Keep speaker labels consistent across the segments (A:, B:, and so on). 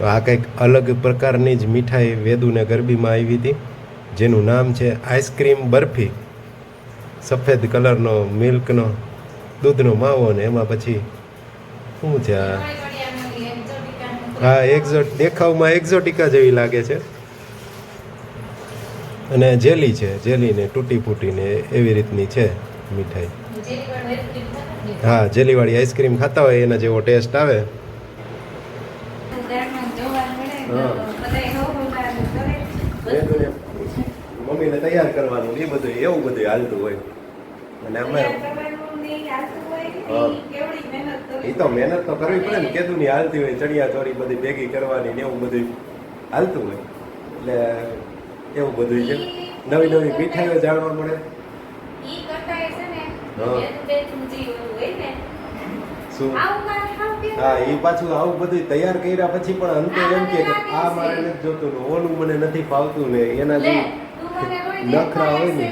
A: તો આ કંઈક અલગ પ્રકારની જ મીઠાઈ વેદુને ગરબીમાં આવી હતી જેનું નામ છે આઈસ્ક્રીમ બરફી. સફેદ કલરનો મિલ્કનો દૂધનો માવો ને એમાં પછી શું છે આ? હા એક્ઝોટ દેખાવમાં એક્ઝોટિકા જેવી લાગે છે. અને જેલી છે જેલીને તૂટી ફૂટીને એવી રીતની છે મીઠાઈ. હા જેલીવાળી આઈસ્ક્રીમ ખાતા હોય એના જેવો ટેસ્ટ આવે. મમ્મીને તૈયાર કરવાનું એ બધું એવું બધું હાલતું હોય. અને અમે એ તો મહેનત તો કરવી પડે ને કેદુની હાલતી હોય ચણિયા ચોરી બધી ભેગી કરવાની ને એવું બધું હાલતું હોય. એટલે એવું બધું છે. નવી નવી મીઠાઈઓ જાણવા મળે. શું હા એ પાછું આવું બધું તૈયાર કર્યા પછી પણ અંતે એમ કે આ મારે નથી જોતું ને ઓલું મને નથી ફાવતું ને એના જે નખરા હોય ને.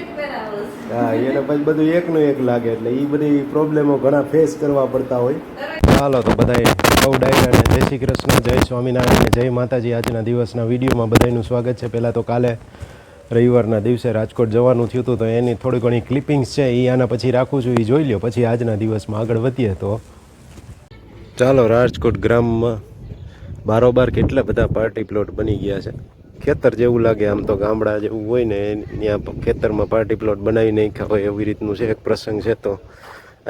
A: હા એને પછી બધું એકનું એક લાગે એટલે એ બધી પ્રોબ્લેમો ઘણા ફેસ કરવા પડતા હોય. ચાલો તો બધાય બહુ ડાયરાને જય શ્રી કૃષ્ણ જય સ્વામિનારાયણ અને જય માતાજી. આજના દિવસના વિડીયોમાં બધાનું સ્વાગત છે. પહેલાં તો કાલે રવિવારના દિવસે રાજકોટ જવાનું થયું હતું તો એની થોડી ઘણી ક્લિપિંગ્સ છે એ આના પછી રાખું છું એ જોઈ લ્યો. પછી આજના દિવસમાં આગળ વધીએ તો ચાલો રાજકોટ ગ્રામમાં બારોબાર કેટલા બધા પાર્ટી પ્લોટ બની ગયા છે. ખેતર જેવું લાગે, આમ તો ગામડા જેવું હોય ને, ત્યાં ખેતરમાં પાર્ટી પ્લોટ બનાવી નાખ્યા હોય એવી રીતનું છે, એક પ્રસંગ છે તો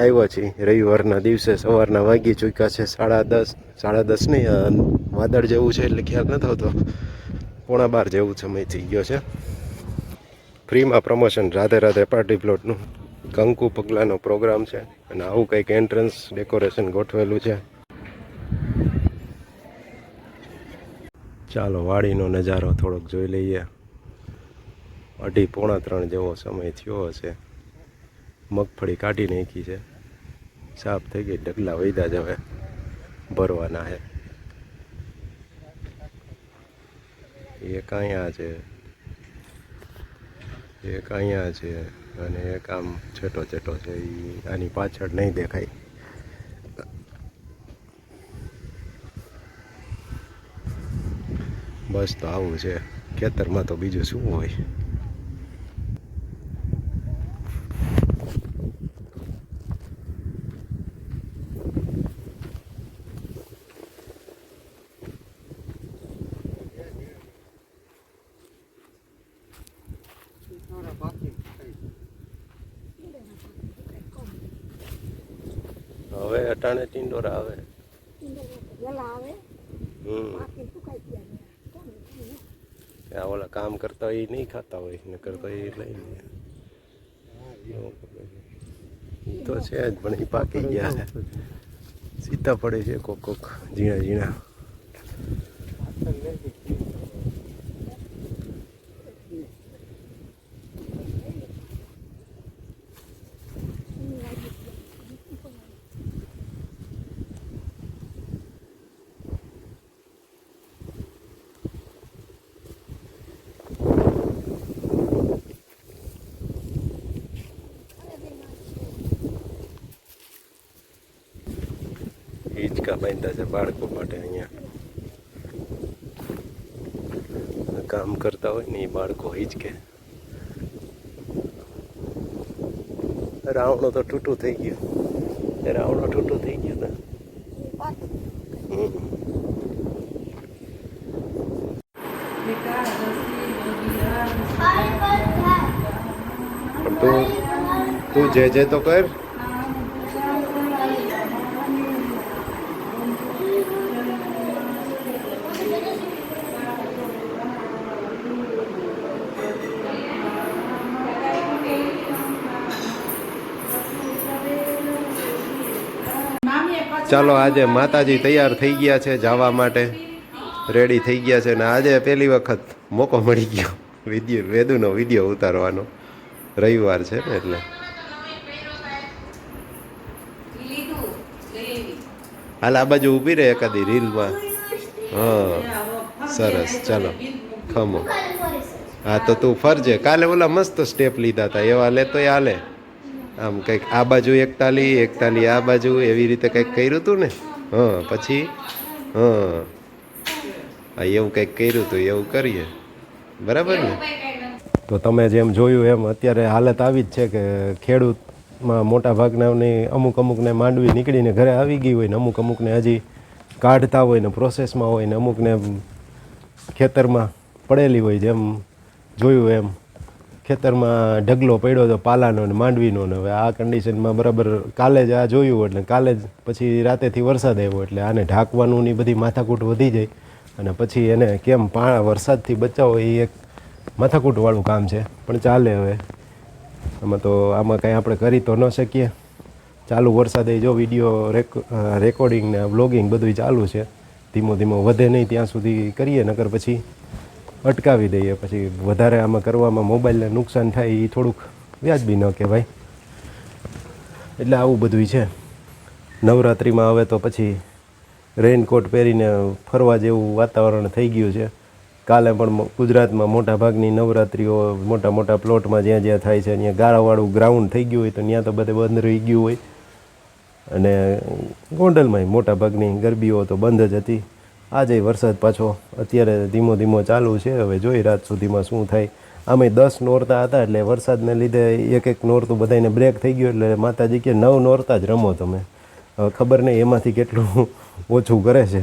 A: આવ્યા છે રવિવારના દિવસે સવારના વાગી ચૂક્યા છે સાડા દસ સાડા દસ નહીં વાદળ જેવું છે એટલે ખ્યાલ ન થતો પોણા બાર જેવું સમય થઈ ગયો છે. ફ્રીમાં પ્રમોશન રાધે રાધે પાર્ટી પ્લોટનું કંકુ પગલાનો પ્રોગ્રામ છે અને આવું કંઈક એન્ટ્રન્સ ડેકોરેશન ગોઠવેલું છે. ચાલો, વાડીનો નજારો થોડોક જોઈ લઈએ. અઢી પોણા ત્રણ જેવો સમય થયો હશે. મગફળી કાઢી નાખી છે. સાફ થઈ ગઈ ડગલા વૈદા જ હવે. ભરવાના છે એક અહીંયા છે. એક અહીંયા છે અને એક આમ છેટો છેટો છે. એ આની પાછળ નહીં દેખાય. બસ તો આવું છે. ખેતરમાં તો બીજું શું હોય? હવે અટાણે ટીંડોરા આવે. હમ. આ ઓલા કામ કરતા હોય એ નહીં ખાતા હોય, ને કરતા એ લઈ લે. તો છે જ, પણ એ પાકી ગયા. છે સીતા પડે છે કોક કોક, ઝીણા ઝીણા. હિંચકા બાંધ્યા છે બાળકો માટે અહીંયા. કામ કરતા હોય ને એ બાળકો હિંચકે રાવણો તો ટૂટું થઈ ગયું. રાવણો ટૂટું થઈ ગયું ને? તું તું જે જે તો કર. ચાલો આજે માતાજી તૈયાર થઈ ગયા છે જવા માટે. રેડી થઈ ગયા છે ને આજે પહેલી વખત મોકો મળી ગયો. વિદ્યુ, વેદુનો વીડિયો ઉતારવાનો. રવિવાર છે ને એટલે. હાલ આ બાજુ ઊભી રહે એકાદી રીલમાં. હા, સરસ. ચાલો, ખમો. હા, તો તું ફરજે. કાલે ઓલા મસ્ત સ્ટેપ લીધા હતા એવા લે તો હાલે. આમ કંઈક આ બાજુ એક તાલી એક તાલી આ બાજુ એવી રીતે કંઈક કર્યું હતું ને? હા, પછી? હા. આ એવું કંઈક કર્યું હતું એવું કરીએ. બરાબર ને. તો તમે જેમ જોયું એમ, અત્યારે હાલત આવી જ છે કે ખેડૂતમાં મોટા ભાગનાની અમુક અમુકને માંડવી નીકળીને ઘરે આવી ગઈ હોય ને, અમુક અમુકને હજી કાઢતા હોય ને પ્રોસેસમાં હોય ને, અમુકને ખેતરમાં પડેલી હોય જેમ જોયું એમ. ખેતરમાં ઢગલો પડ્યો હતો પાલાનો ને માંડવીનો ને હવે આ કન્ડિશનમાં બરાબર કાલે જ આ જોયું એટલે કાલે જ પછી રાતેથી વરસાદ આવ્યો એટલે આને ઢાંકવાનું ને બધી માથાકૂટ વધી જાય. અને પછી એને કેમ પા વરસાદથી બચાવો એ એક માથાકૂટવાળું કામ છે. પણ ચાલે હવે. આમાં તો આમાં કાંઈ આપણે કરી તો ન શકીએ. ચાલુ વરસાદે જો વીડિયો રેકોર્ડિંગ ને વ્લોગિંગ બધું ચાલુ છે. ધીમો ધીમો વધે નહીં ત્યાં સુધી કરીએ, નકર પછી અટકાવી દઈએ. પછી વધારે આમાં કરવામાં મોબાઈલને નુકસાન થાય એ થોડુંક વ્યાજબી ન કહેવાય. એટલે આવું બધું છે. નવરાત્રિમાં હવે તો પછી રેઇનકોટ પહેરીને ફરવા જેવું વાતાવરણ થઈ ગયું છે. કાલે પણ ગુજરાતમાં મોટા ભાગની નવરાત્રિઓ મોટા મોટા પ્લોટમાં જ્યાં જ્યાં થાય છે, ત્યાં ગાળાવાળું ગ્રાઉન્ડ થઈ ગયું હોય તો ત્યાં તો બધે બંધ રહી ગયું હોય. અને ગોંડલમાંય મોટા ભાગની ગરબીઓ તો બંધ જ હતી. આજે વરસાદ પાછો અત્યારે ધીમો ધીમો ચાલુ છે. હવે જોઈ રાત સુધીમાં શું થાય. આમે દસ નોરતા હતા એટલે વરસાદને લીધે એક એક નોરતું બધાને બ્રેક થઈ ગયું એટલે માતાજી કે નવ નોરતા જ રમો તમે. ખબર નહીં એમાંથી કેટલું ઓછું કરે છે.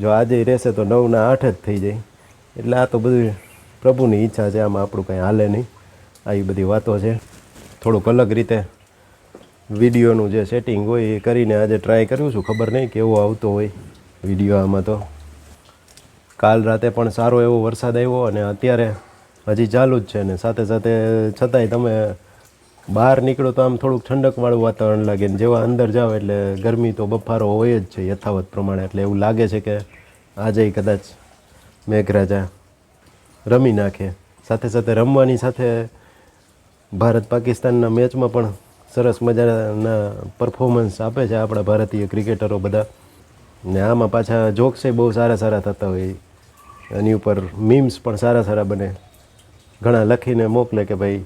A: જો આજે રહેશે તો નવના આઠ જ થઈ જાય. એટલે આ તો બધું પ્રભુની ઈચ્છા છે, આમાં આપણું કંઈ હાલે નહીં. આવી બધી વાતો છે. થોડુંક અલગ રીતે વિડીયોનું જે સેટિંગ હોય એ કરીને આજે ટ્રાય કર્યું છું. ખબર નહીં કેવો આવતો હોય. વીડિયો આમાં તો. કાલ રાતે પણ સારો એવો વરસાદ આવ્યો અને અત્યારે હજી ચાલુ જ છે ને. સાથે સાથે છતાંય તમે બહાર નીકળો તો આમ થોડુંક ઠંડકવાળું વાતાવરણ લાગે ને. જેવા અંદર જાઓ એટલે ગરમી તો બફારો હોય જ છે યથાવત પ્રમાણે. એટલે એવું લાગે છે કે આજે કદાચ મેઘરાજા રમી નાખે. સાથે સાથે રમવાની સાથે ભારત પાકિસ્તાનના મેચમાં પણ સરસ મજાના પરફોર્મન્સ આપે છે આપણા ભારતીય ક્રિકેટરો બધા. ને આમાં પાછા જોક્સે બહુ સારા સારા થતા હોય એની ઉપર મીમ્સ પણ સારા સારા બને. ઘણા લખીને મોકલે કે ભાઈ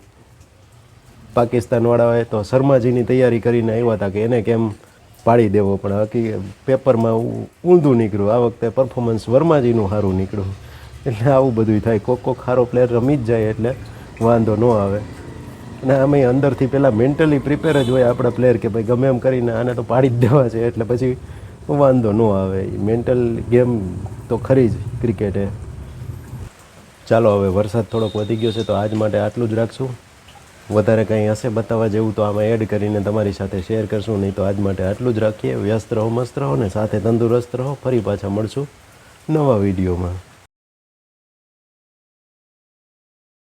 A: પાકિસ્તાનવાળાએ તો શર્માજીની તૈયારી કરીને આવ્યા હતા કે એને કેમ પાડી દેવો? પણ હકી પેપરમાં ઊંધું નીકળ્યું. આ વખતે પરફોર્મન્સ વર્માજીનું સારું નીકળ્યું. એટલે આવું બધું થાય. કોક કોક સારો પ્લેયર રમી જ જાય એટલે વાંધો ન આવે. અને આમે અંદરથી પહેલાં મેન્ટલી પ્રિપેર જ હોય આપણા પ્લેયર કે ભાઈ ગમે એમ કરીને આને તો પાડી જ દેવા છે. એટલે પછી વાંધો ન આવે. મેન્ટલ ગેમ તો ખરી જ ક્રિકેટ એ. ચાલો હવે વરસાદ થોડોક વધી ગયો છે તો આજ માટે આટલું જ રાખશું. વધારે કંઈ હશે બતાવવા જેવું તો આમાં એડ કરીને તમારી સાથે શેર કરશું. નહીં તો આજ માટે આટલું જ રાખીએ. વ્યસ્ત રહો, મસ્ત રહો ને સાથે તંદુરસ્ત રહો. ફરી પાછા મળશું નવા વિડીયોમાં.